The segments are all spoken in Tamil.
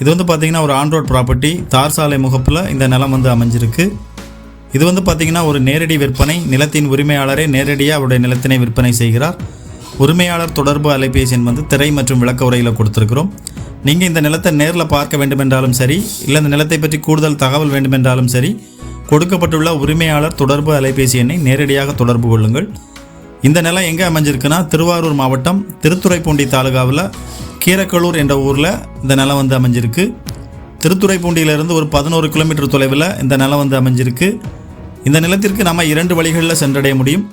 இது வந்து பார்த்திங்கன்னா ஒரு ஆன்ரோட் ப்ராப்பர்ட்டி தார் சாலை முகப்பில் இந்த நிலம் வந்து அமைஞ்சிருக்கு. இது வந்து பார்த்திங்கன்னா ஒரு நேரடி விற்பனை நிலத்தின் உரிமையாளரே நேரடியாக அவருடைய நிலத்தினை விற்பனை செய்கிறார். உரிமையாளர் தொடர்பு அலைபேசி எண் வந்து திரை மற்றும் விளக்க உரையில் கொடுத்துருக்குறோம். நீங்கள் இந்த நிலத்தை நேரில் பார்க்க வேண்டுமென்றாலும் சரி இல்லை இந்த நிலத்தை பற்றி கூடுதல் தகவல் வேண்டுமென்றாலும் சரி கொடுக்கப்பட்டுள்ள உரிமையாளர் தொடர்பு அலைபேசி எண்ணை நேரடியாக தொடர்பு கொள்ளுங்கள். இந்த நிலம் எங்கே அமைஞ்சிருக்குன்னா திருவாரூர் மாவட்டம் திருத்துறைப்பூண்டி தாலுகாவில் கீரக்கலூர் என்ற ஊரில் இந்த நிலம் வந்து அமைஞ்சிருக்கு. திருத்துறைப்பூண்டியிலிருந்து ஒரு பதினோரு கிலோமீட்டர் தொலைவில் இந்த நிலம் வந்து அமைஞ்சிருக்கு. இந்த நிலத்திற்கு நம்ம இரண்டு வழிகளில் சென்றடைய முடியும்.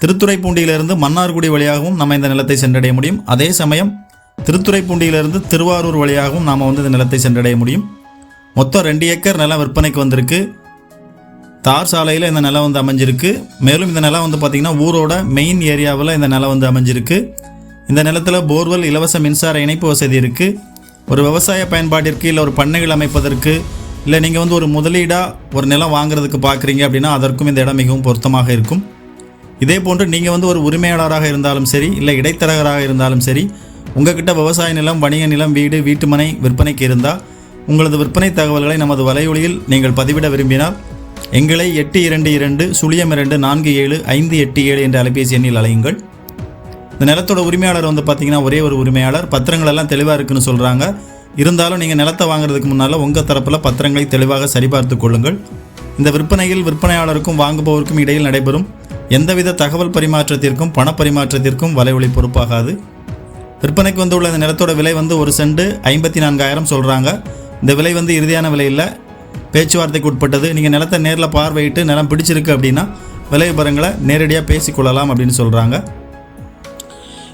திருத்துறைப்பூண்டியிலிருந்து மன்னார்குடி வழியாகவும் நம்ம இந்த நிலத்தை சென்றடைய முடியும். அதே சமயம் திருத்துறைப்பூண்டியிலிருந்து திருவாரூர் வழியாகவும் நாம் வந்து இந்த நிலத்தை சென்றடைய முடியும். மொத்தம் ரெண்டு ஏக்கர் நிலம் விற்பனைக்கு வந்திருக்கு. தார் சாலையில் இந்த நிலம் வந்து அமைஞ்சிருக்கு. மேலும் இந்த நிலம் வந்து பார்த்திங்கன்னா ஊரோட மெயின் ஏரியாவில் இந்த நிலம் வந்து அமைஞ்சிருக்கு. இந்த நிலத்தில் போர்வெல் இலவச மின்சார இணைப்பு வசதி இருக்குது ஒரு விவசாய பயன்பாட்டிற்கு இல்லை ஒரு பண்ணைகள் அமைப்பதற்கு இல்லை நீங்கள் வந்து ஒரு முதலீடாக ஒரு நிலம் வாங்குறதுக்கு பார்க்குறீங்க அப்படின்னா அதற்கும் இந்த இடம் மிகவும் பொருத்தமாக இருக்கும். இதே போன்று நீங்கள் வந்து ஒரு உரிமையாளராக இருந்தாலும் சரி இல்லை இடைத்தரகராக இருந்தாலும் சரி உங்ககிட்ட விவசாய நிலம் வணிக நிலம் வீடு வீட்டுமனை விற்பனைக்கு இருந்தால் உங்களது விற்பனை தகவல்களை நமது வலையொலியில் நீங்கள் பதிவிட விரும்பினால் எங்களை எட்டு இரண்டு இரண்டு சுழியம் இரண்டு நான்கு ஏழு ஐந்து எட்டு ஏழு என்ற அலைபேசி எண்ணில் அலையுங்கள் இந்த நிலத்தோட உரிமையாளர் வந்து பார்த்தீங்கன்னா ஒரே ஒரு உரிமையாளர். பத்திரங்கள் எல்லாம் தெளிவாக இருக்குன்னு சொல்கிறாங்க இருந்தாலும் நீங்கள் நிலத்தை வாங்குறதுக்கு முன்னால் உங்கள் தரப்பில் பத்திரங்களை தெளிவாக சரிபார்த்து கொள்ளுங்கள். இந்த விற்பனையில் விற்பனையாளருக்கும் வாங்குபவருக்கும் இடையில் நடைபெறும் எந்தவித தகவல் பரிமாற்றத்திற்கும் பண பரிமாற்றத்திற்கும் வலைவழி பொறுப்பாகாது. விற்பனைக்கு வந்துள்ள இந்த நிலத்தோட விலை வந்து ஒரு செண்டு ஐம்பத்தி நான்காயிரம் சொல்கிறாங்க இந்த விலை வந்து இறுதியான விலை இல்லை. பேச்சுவார்த்தைக்கு உட்பட்டது. நீங்கள் நிலத்தை நேரில் பார்வையிட்டு நிலம் பிடிச்சிருக்கு அப்படின்னா விலை விவரங்களை நேரடியாக பேசிக்கொள்ளலாம் அப்படின்னு சொல்கிறாங்க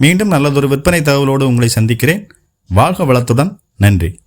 மீண்டும் நல்லதொரு விற்பனை தகவலோடு உங்களை சந்திக்கிறேன். வாழ்க வளத்துடன். நன்றி.